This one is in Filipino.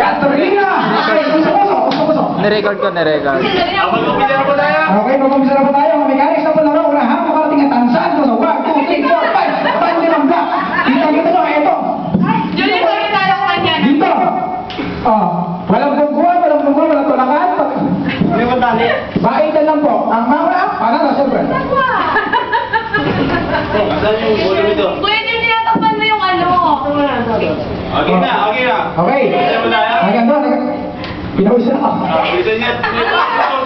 Sige na! Okay, gusto ko, gusto ko. Nirecord ko, nirecord. Okay, mag-umpisa na po tayo. Mga mechanics na po laro. Unahan, makarating ang tansan. So, 1, 2, 3, 4, 5. Kapag limang block. Kita kita nyo, eto. Julie, sorry tayo ko kanya. Dito. Oh, walang bungkuan, walang bungkuan, walang tulakan. May matali. Baitan lang po. Ang mga, para na, siyempre. Saan yung volume ito? Kuya, hindi tinatakpan mo yung ano. Okay na, okay? Hanggang doon. hanggang- Pinawis na ako. Ah, Bilisan niya.